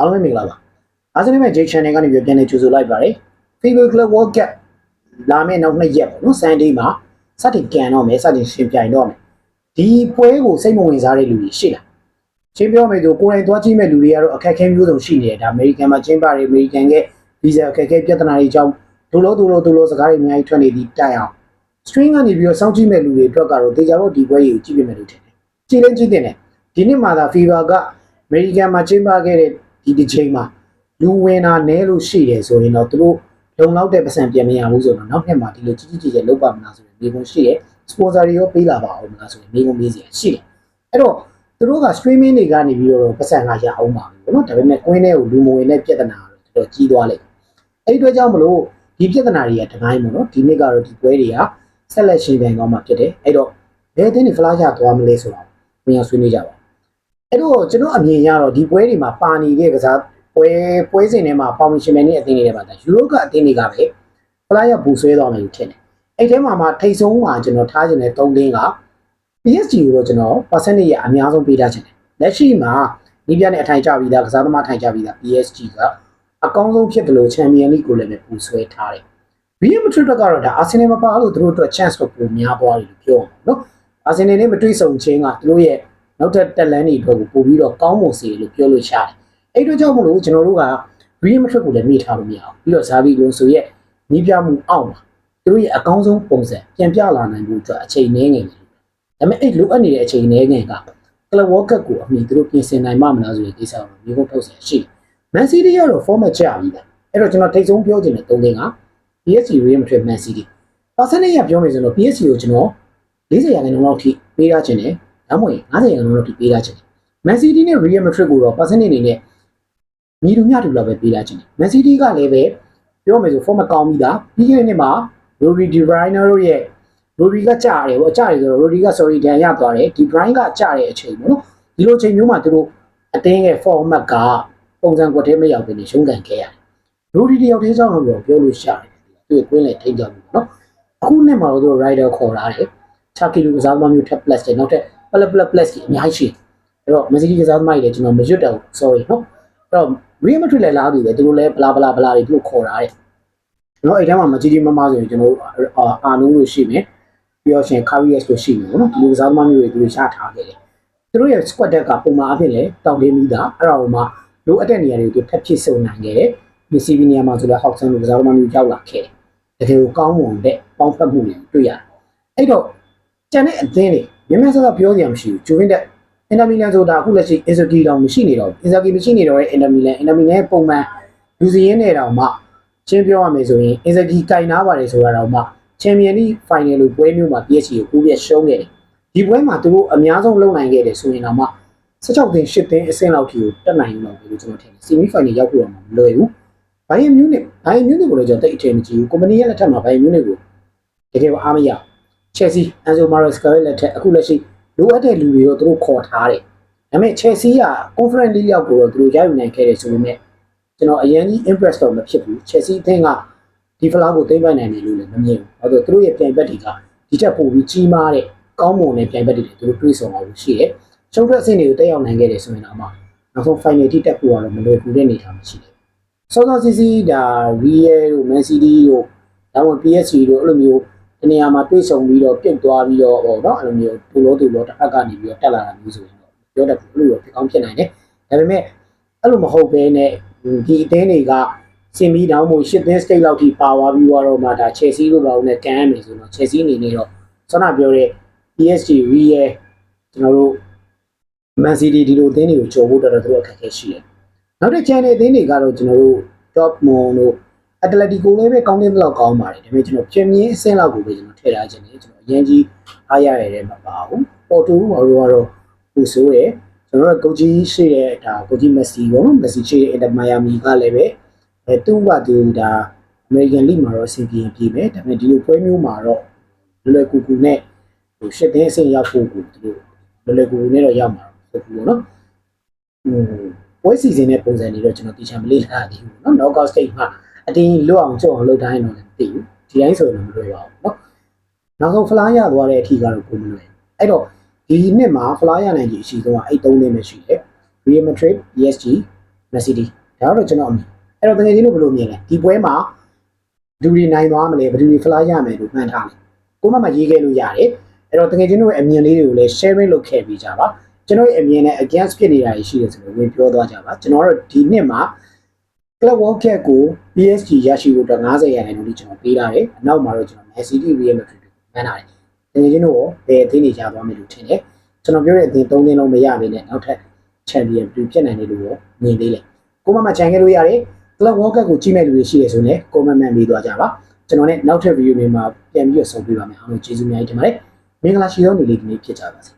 အားလုံးပဲမင်္ဂလာပါအာဆင်နယ်ရဲ့ J channel ကနေပြန်လည်ကြိုဆိုလိုက်ပါတယ် FIFA Club World Cup လာမယ့်နောက်နှစ်ရက်ပေါ့နော် Sunday မှာစတင်ကန်တော့မယ်စတင်ရှင်ပြိုင်တော့မယ်ဒီပွဲကိုစိတ်မဝင်စားတဲ့လူတွေရှိလားချင်းပြောမယ်ဆိုကိုယ်တိုင်သွားကြည့်မဲ့လူတွေကတော့အခက်အခဲမျိုးစုံရှိနေတယ်ဒါအမေရိကန်မှာကျင်းပတယ်အမေရိကန်ရဲ့ visa အခက်အခဲပြဿနာတွေအကြောင်းဒုလို့ဒုလို့ဒုလို့စကားတွေအများကြီးထွက်နေပြီးတိုက်အောင် string ကနေပြီးတော့စောင့်ကြည့်မဲ့လူတွေအတွက်ကတော့တေချာဖို့ဒီပွဲကြီးကိုကြည့်ပြမယ်လို့ထင်တယ်ကြည့်လဲကြည့်တင်တယ်ဒီနှစ်မှာသာ FIFA ကအမေရိကန်မှာကျင်းပခဲ့တဲ့ ဒီတစ်ချိန်မှာလူဝင်တာနဲလို့ရှိတယ်ဆိုရင်တော့သူတို့လုံလောက်တဲ့ပတ်စံပြန်မရဘူးဆိုတော့နောက်နှစ်မှာဒီလိုကြီးကြီးကျယ်ကျယ်လုပ်ပါမလားဆိုရင်ဒီကုန်းရှိတယ် sponsor တွေရောပေးလာပါအောင်မလားဆိုရင်ဒီကုန်းမေးစရာရှိတယ်အဲ့တော့သူတို့က streaming တွေကနေပြီးတော့ပတ်စံကရအောင်ပါဘူးเนาะဒါပေမဲ့ကွင်းထဲကိုလူမဝင်တဲ့ပြဿနာတော့တော်တော်ကြီးသွားလိမ့်မယ်အဲ့ဒီအတွက်ကြောင့်မလို့ဒီပြဿနာတွေကတတိုင်းပေါ့နော်ဒီနှစ်ကတော့ဒီပွဲတွေကဆက်လက်ရှင်ပြန်သွားမှာဖြစ်တယ်အဲ့တော့ဘယ်အသင်းတွေဖလားရသွားမလဲဆိုတာကိုပြန်ဆွေးနွေးကြပါ အဲ့တော့ကျွန်တော်အမြင်ရတော့ဒီပွဲတွေမှာပါနေတဲ့ကစားပွဲပွဲစဉ်တွေမှာပေါင်ရှင်မယ်နဲ့အသင်းတွေထဲမှာဒါယူရိုကအသင်းတွေကပဲဖလားရပူဆွဲသွားမယ်လို့ထင်တယ်အဲ့ထဲမှာမှထိတ်ဆုံးမှာကျွန်တော်ထားခြင်းတဲ့၃သင်းက PSG ကိုတော့ကျွန်တော် percentage ရအများဆုံးပေးထားခြင်းတယ်လက်ရှိမှာဒီပြနဲ့အထိုင်ကျပြီးသားကစားသမားထိုင်ကျပြီးသား PSG ကအကောင်းဆုံးဖြစ်တယ်လို့ Champions League ကိုလည်းပဲပူဆွဲထားတယ် Real Madrid ကတော့ဒါ Arsenal မပါလို့သူတို့အတွက် chance ကိုပုံများသွားတယ်လို့ပြောအောင်နော် Arsenal နဲ့မတွေ့ဆုံခြင်းကသူတို့ရဲ့ နောက်ထပ်တက်လန်းတွေအတွက်ကိုပို့ပြီးတော့ကောင်းမွန်စေလို့ပြောလို့ရတယ်အဲ့အတွက်ကြောင့်မလို့ကျွန်တော်တို့က Real Madrid ကိုလည်းမေ့ထားလို့မရအောင်ပြီးတော့ Xavi Alonso ရဲ့နီးပြမှုအောက်မှာသူတို့ရဲ့အကောင်းဆုံးပုံစံပြန်ပြလာနိုင်ဖို့အတွက်အချိန်နည်းငယ်တယ်ဒါပေမဲ့အဲ့လိုအပ်နေတဲ့အချိန်နည်းငယ်က Club World Cup ကိုအမိသူတို့ပြင်ဆင်နိုင်မှမလားဆိုတဲ့ကိစ္စကိုမျိုးထုတ်ဆရာရှိတယ် Man City ကတော့ format ကျပြီးသားအဲ့တော့ကျွန်တော်ထိတ်ဆုံးပြောချင်တဲ့၃သင်းက PSG Real Madrid Man City percentage ရပြောမယ်ဆိုတော့ PSG ကိုကျွန်တော်40ရာခိုင်နှုန်းလောက်ထိပေးရချင်တယ် ဒါမှမဟုတ်50ရာခိုင်နှုန်းလောက်ထိပေးရချင်တယ် Man City နဲ့ Real Madrid ကိုတော့ percentage အနေနဲ့ညီတူမျှတူလောက်ပဲပေးရချင်တယ် Man City ကလည်းပဲပြောမယ်ဆို format ကောင်းပြီးသားပြီးခဲ့တဲ့နှစ်မှာ Rodri De Bruyne တို့ရဲ့ Rodri ကကြားတယ်ပေါ့ကြားတယ်ဆိုတော့ Rodri က sorry ဒဏ်ရသွားတယ် De Bruyne ကကြားတဲ့အချိန်ပေါ့နော်ဒီလိုအချိန်မျိုးမှာသူတို့အတင်းရဲ့ format ကပုံစံကွက်ထဲမရောက်ဘဲနဲ့ရှုံးကန်ခဲ့ရတယ်။ Rodri တယောက်တည်းကြောင့်လို့ပြောလို့ရှာတယ်။သူ့ကိုကွင်းလေထိတ်ကြဘူးနော်။အခုနှစ်မှာတော့သူ rider ခေါ်လာတယ်။ Chucky လူကစားသမားမျိုးထက် plus တယ်နောက်ထပ် plus plus plus ကြီးအများကြီးရှိတယ်။အဲ့တော့ Messi ကစားသမားကြီးလည်းကျွန်တော်မရွတ်တော့ဘူး sorry နော်။အဲ့တော့ Real Madrid လည်းလားပြီပဲသူတို့လည်းဘလာဘလာဘလာတွေသူတို့ခေါ်လာတယ်။နော်အဲ့ထဲမှာမကြီးကြီးမမဆိုရင်ကျွန်တော်အာနုလို့ရှိမယ်။ပြီးတော့ရှင် Carriers လို့ရှိမယ်နော်။ဒီလူကစားသမားမျိုးတွေသူတို့ရှာထားခဲ့တယ်။သူတို့ရဲ့ squad တက်ကပုံမှန်အဖြစ်လည်းတောင်းတင်းပြီးသားအဲ့ဒါကိုမှလိုအပ်တဲ့နေရာတွေကိုထပ်ဖြစ်စုံနိုင်ခဲ့တယ်။ဒီစီဗီနီယာမှာဆိုလည်းဟောက်ဆန်လိုကစားသမားမျိုးရောက်လာခဲ့တယ်။တကယ်ကိုကောင်းမွန်တဲ့ပေါင်းဖက်မှုတွေတွေ့ရတယ်။အဲ့တော့ကျန်တဲ့အသင်းတွေ မြန်မြန်ဆဆပြောစရာမရှိဘူး။ဂျူဗင်တက်အင်တာမီလန်ဆိုတာအခုလက်ရှိအင်ဇာဂီတောင်မရှိနေတော့ဘူး။အင်ဇာဂီမရှိနေတော့တဲ့အင်တာမီလန်အင်တာမီလန်ရဲ့ပုံမှန်လူစီရင်းနေတောင်မှချင်းပြောရမယ်ဆိုရင်အင်ဇာဂီကင်နာပါတယ်ဆိုတာတော့မှချန်ပီယံလိဖိုင်နယ်လိုပွဲမျိုးမှာ PSG ကိုကိုပြည့်ရှုံးခဲ့တယ်။ဒီပွဲမှာသူတို့အများဆုံးလုံနိုင်ခဲ့တယ်ဆိုရင်တော့မှ16တင်10တင်အဆင့်လောက်ထိကိုတက်နိုင်လို့လို့ကျွန်တော်ထင်တယ်ဆီမီဖိုင်နယ်ရောက်ဖို့တော့မလွယ်ဘူးဘိုင်ယန်မြူးနစ်ဘိုင်ယန်မြူးနစ်ကိုလည်းကျွန်တော်တိတ်အထင်မကြီးဘူးကွန်ပဏီရဲ့လက်ထက်မှာဘိုင်ယန်မြူးနစ်ကိုတကယ်အားမရချက်စီအန်ဆိုမာရ က်စကာရဲ့လက်ထက်အခုလက်ရှိလိုအပ်တဲ့လူတွေတော့သူတို့ခေါ်ထားတယ်ဒါပေမဲ့ချက်စီက conference league ရောက်ကိုတော့သူတို့ရယူနိုင်ခဲ့တယ်ဆိုပေမဲ့ကျွန်တော်အရင်ကြီး impress တော့မဖြစ်ဘူးချက်စီအသင်းကဒီဖလားကိုသိမ့်ပိုင်နိုင်တယ်လို့လည်းမမြင်ဘူး။ဘာလို့သူတို့ရဲ့ပြိုင်ဘက်တွေကဒီချက်ပိုပြီးကြီးမားတဲ့ကောင်းမွန်တဲ့ပြိုင်ဘက်တွေသူတို့တွေးဆောင်လာလို့ရှိတယ်။ရှုံးထွက်အဆင့်တွေကိုတက်ရောက်နိုင်ခဲ့တယ်ဆိုရင်တော့မှနောက်ဆုံး final ထိတက်ဖို့ကတော့မလွယ်ကူတဲ့အနေအထားမရှိဘူး။စောစောစီးစီးဒါ Real တို့ Man City တို့ဒါမှမဟုတ် PSG တို့အဲ့လိုမျိုး တနေရာမှာတွေးဆောင်ပြီးတော့ပြုတ်သွားပြီးတော့ဟောနော်အဲ့လိုမျိုးဒူလို့ဒူလို့တစ်ဖက်ကနေပြီးတော့တက်လာတာမျိုးဆိုရင်တော့ပြောတတ်ဘူးအဲ့လိုဖြစ်ကောင်းဖြစ်နိုင်တယ်။ဒါပေမဲ့အဲ့လိုမဟုတ်ဘဲနဲ့ဒီအသင်းတွေကစင်ပြီးတောင်းမို့ရှစ်သင်း state လောက်ထိပါသွားပြီးတော့မှဒါ Chelsea တို့ပါဦးနဲ့ကန်ရမယ်ဆိုတော့ Chelsea အနေနဲ့တော့ဆောနာပြောတဲ့ PSG Real ကျွန်တော်တို့ Man City ဒီလိုအသင်းတွေကိုကြော်ဖို့တော်တော်သူအခက်အခဲရှိတယ်။နောက်တစ် channel အသင်းတွေကတော့ကျွန်တော်တို့ Dortmund တို့ Atletico လည်းပဲကောင်းတဲ့လောက်ကောင်းပါတယ်။ဒါပေမဲ့ကျွန်တော်ပြင်မြင်းအဆင့်လောက်ကိုပဲကျွန်တော်ထည့်ထားခြင်းတယ်ကျွန်တော်အရင်ကြီးအားရရတဲ့မှာပါဘူး။ Porto ဘာလို့ကတော့ပူဆိုးတယ်။ကျွန်တော်တို့ကိုကြီးရှိတဲ့ဒါကိုကြီး Messi ပေါ့နော်။ Messi ရှိတဲ့ Inter Miami ကလည်းပဲအဲသူ့ကသူဒါ American League မှာတော့အဆင်ပြေပြေပဲ။ဒါပေမဲ့ဒီလိုပွဲမျိုးမှာတော့လွယ်လွယ်ကူကူနဲ့ဟိုရှစ်တဲ့အဆင့်ရောက်ဖို့ကိုသူတို့လွယ်လွယ်ကူကူနဲ့တော့ရောက်မှာဟုတ်ဘူးပေါ့နော်ဟိုပွဲစီစဉ်တဲ့ပုံစံတွေတော့ကျွန်တော်တေချာမလေ့လာသေးဘူးเนาะ knockout stage မှာ အတင်းလွတ်အောင်ကြုံအောင်လုပ်တိုင်းတော့လည်းမသိဘူးဒီတိုင်းဆိုရင်မလွယ်ပါဘူးเนาะနောက်ဆုံးဖလားရသွားတဲ့အထိကတော့ကိုမလွယ်အဲ့တော့ဒီနှစ်မှာဖလားရနိုင်ကြီးအရှိဆုံးကအဲ့၃နှစ်ပဲရှိတယ် Real Madrid PSG မက်ဆီဒီဒါတော့ကျွန်တော်အမြင်အဲ့တော့တကယ်ချင်းတို့ဘယ်လိုမြင်လဲဒီပွဲမှာဘယ်သူတွေနိုင်သွားမလဲဘယ်သူတွေဖလားရမယ်လို့မှန်းထားတယ်ကိုမမရေးခဲ့လို့ရတယ်အဲ့တော့တကယ်ချင်းတို့ရဲ့အမြင်လေးတွေကိုလည်း sharing လုပ်ခဲ့ပေးကြပါကျွန်တော်ရဲ့အမြင်နဲ့ against ဖြစ်နေတာရှိတယ်ဆိုတော့ဝင်ပြောသွားကြပါကျွန်တော်တို့ဒီနှစ်မှာ Club World Cup ကို PSG ရရှိဖို့အတွက်90ရာခိုင်နှုန်းထိကျွန်တော်ပေးထားတယ်အနောက်မှာတော့ကျွန်တော် Man City Real Madrid ကိုမှန်းထားတယ်တကယ်ချင်းတို့ရောဘယ်အသင်းတွေရသွားမယ်လို့ထင်တယ်ကျွန်တော်ပြောတဲ့အသင်း၃သင်းလုံးမရဘဲနဲ့နောက်ထပ် Champion ပြဖြစ်နိုင်တယ်လို့ရောမြင်သေးတယ်ကိုမမချန်ခဲ့လို့ရတယ် Club World Cup ကိုကြည့်မဲ့လူတွေရှိရဆိုရင်လည်း comment မှန်ပေးသွားကြပါကျွန်တော်နဲ့နောက်ထပ် video တွေမှာပြန်ပြီးတော့ဆုံပြပါမယ်အားလုံးကျေးဇူးအများကြီးတင်ပါတယ်မင်္ဂလာရှိသောနေ့လေးဒီနေ့ဖြစ်ကြပါစေ